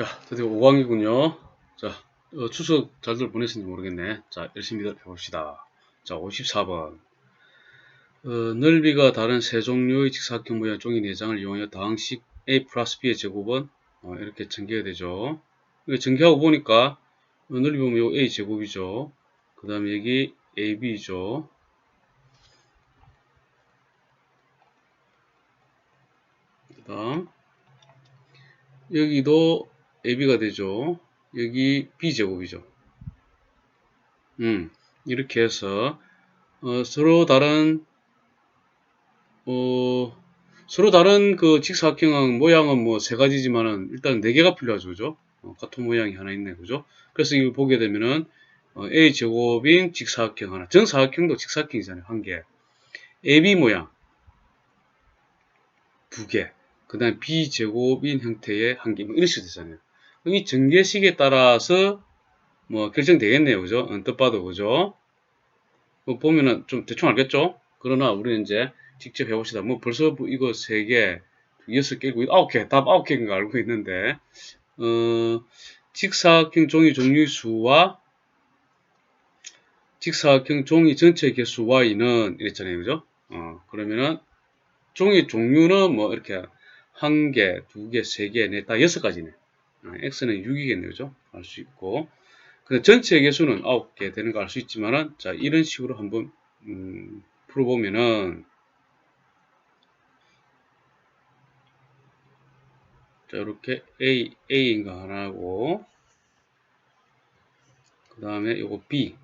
자, 드디어 5강이군요. 자, 어, 추석 잘들 보내셨는지 모르겠네. 자, 열심히 해봅시다. 자, 54번. 어, 넓이가 다른 세 종류의 직사각형 모양 종이 4장을 이용하여 다항식 a 플러스 b의 제곱은 어, 이렇게 전개가 되죠. 전개하고 보니까 어, 넓이 보면 요 a 제곱이죠. 그 다음에 여기 ab죠. 그 다음 여기도 AB가 되죠. 여기 B제곱이죠. 음, 이렇게 해서, 어, 서로 다른, 어, 서로 다른 그 직사각형은 모양은 뭐 세 가지지만은 일단 네 개가 필요하죠. 그죠? 어, 같은 모양이 하나 있네. 그죠? 그래서 이걸 보게 되면은, 어, A제곱인 직사각형 하나, 정사각형도 직사각형이잖아요. 한 개. AB 모양. 두 개. 그 다음에 B제곱인 형태의 한 개. 뭐 이런 식으로 되잖아요. 이 전개식에 따라서 뭐 결정되겠네요. 그죠? 언뜻 봐도 그죠? 뭐 보면은 좀 대충 알겠죠? 그러나 우리는 이제 직접 해봅시다. 뭐 벌써 뭐 이거 세 개, 여섯 개고 아홉 개, 답 아홉 개인 거 알고 있는데, 어, 직사각형 종이 종류 수와 직사각형 종이 전체 개수 y는 이랬잖아요. 그죠? 어, 그러면은 종이 종류는 뭐 이렇게 한 개, 두 개, 세 개, 네, 다 여섯 가지네. 아, x는 6이겠네요. 그죠? 알 수 있고. 근데 전체 개수는 9개 되는 거 알 수 있지만은, 자, 이런 식으로 한번, 음, 풀어보면은, 자, 이렇게 A, A인 거 하나고, 그 다음에 요거 B,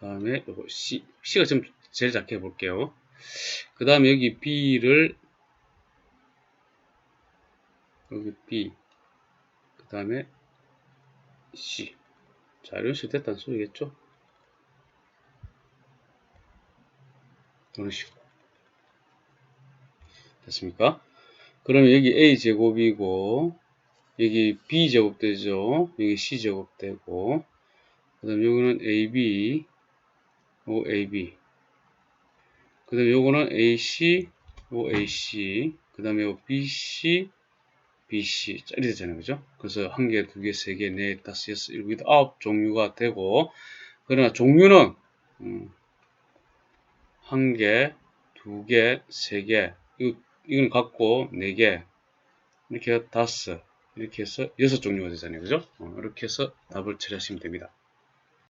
그 다음에 요거 C, C가 좀 제일 작게 해볼게요. 그 다음에 여기 B를, 여기 B, 그 다음에 C. 자, 이런 식으로 됐다는 소리겠죠? 이런 식으로. 됐습니까? 그러면 여기 A제곱이고, 여기 B제곱 되죠? 여기 C제곱 되고, 그 다음에 요거는 AB, 요 AB. 그 다음에 요거는 AC, 요 AC. 그 다음에 요 BC, BC. 되잖아요. 그죠? 그래서 한 개, 두 개, 세 개, 네, 다섯, 여섯, 일곱, 아홉 종류가 되고, 그러나 종류는, 음, 한 개, 두 개, 세 개, 이건 갖고 네 개, 이렇게 다섯, 이렇게 해서 여섯 종류가 되잖아요. 그죠? 어, 이렇게 해서 답을 처리하시면 됩니다.